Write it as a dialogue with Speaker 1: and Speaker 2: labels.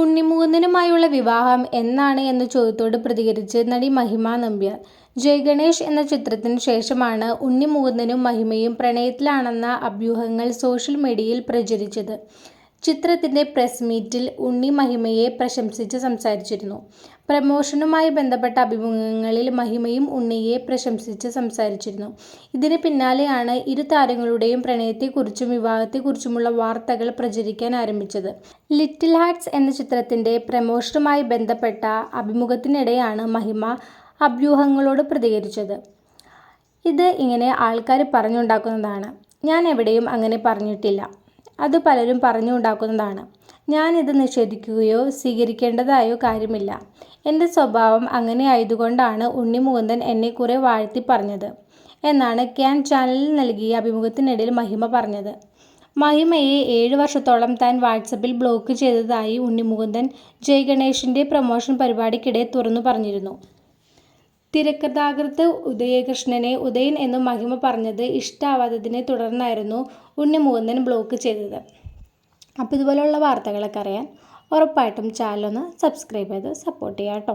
Speaker 1: ഉണ്ണിമുകുന്ദനുമായുള്ള വിവാഹം എന്നാണ് എന്ന ചോദ്യത്തോട് പ്രതികരിച്ച് നടി മഹിമ നമ്പ്യാർ. ജയ്-ഗണേഷ് എന്ന ചിത്രത്തിന് ശേഷമാണ് ഉണ്ണിമുകുന്ദനും മഹിമയും പ്രണയത്തിലാണെന്ന അഭ്യൂഹങ്ങൾ സോഷ്യൽ മീഡിയയിൽ പ്രചരിച്ചത്. ചിത്രത്തിന്റെ പ്രസ് മീറ്റിൽ ഉണ്ണി മഹിമയെ പ്രശംസിച്ച് സംസാരിച്ചിരുന്നു. പ്രമോഷനുമായി ബന്ധപ്പെട്ട അഭിമുഖങ്ങളിൽ മഹിമയും ഉണ്ണിയെ പ്രശംസിച്ച് സംസാരിച്ചിരുന്നു. ഇതിന് പിന്നാലെയാണ് ഇരു താരങ്ങളുടെയും പ്രണയത്തെക്കുറിച്ചും വിവാഹത്തെക്കുറിച്ചുമുള്ള വാർത്തകൾ പ്രചരിക്കാൻ ആരംഭിച്ചത്. ലിറ്റിൽ ഹാർട്സ് എന്ന ചിത്രത്തിന്റെ പ്രമോഷനുമായി ബന്ധപ്പെട്ട അഭിമുഖത്തിനിടെയാണ് മഹിമ അഭ്യൂഹങ്ങളോട് പ്രതികരിച്ചത്. "ഇത് ഇങ്ങനെ ആൾക്കാർ പറഞ്ഞുണ്ടാക്കുന്നതാണ്. ഞാൻ എവിടെയും അങ്ങനെ പറഞ്ഞിട്ടില്ല. അത് പലരും പറഞ്ഞുണ്ടാക്കുന്നതാണ് ഞാനിത് നിഷേധിക്കുകയോ സ്വീകരിക്കേണ്ടതായോ കാര്യമില്ല. എന്റെ സ്വഭാവം അങ്ങനെയായതുകൊണ്ടാണ് ഉണ്ണി മുകുന്ദൻ എന്നെ കുറെ വാഴ്ത്തി പറഞ്ഞത്' എന്നാണ് ക്യാൻ ചാനലിൽ നൽകിയ അഭിമുഖത്തിനിടയിൽ മഹിമ പറഞ്ഞത്. മഹിമയെ ഏഴ് വർഷത്തോളം താൻ വാട്സപ്പിൽ ബ്ലോക്ക് ചെയ്തതായി ഉണ്ണിമുകുന്ദൻ ജയ് ഗണേഷിന്റെ പ്രമോഷൻ പരിപാടിക്കിടെ തുറന്നു പറഞ്ഞിരുന്നു. തിരക്കഥാകൃത്ത് ഉദയകൃഷ്ണനെ ഉദയൻ എന്നു മഹിമ പറഞ്ഞത് ഇഷ്ടാവാത്തതിനെ തുടർന്നായിരുന്നു ഉണ്ണി മുകുന്ദൻ ബ്ലോക്ക് ചെയ്തത്. അപ്പോൾ ഇതുപോലെയുള്ള വാർത്തകളൊക്കെ അറിയാൻ ഉറപ്പായിട്ടും ചാനലൊന്ന് സബ്സ്ക്രൈബ് ചെയ്ത് സപ്പോർട്ട് ചെയ്യാട്ടോ.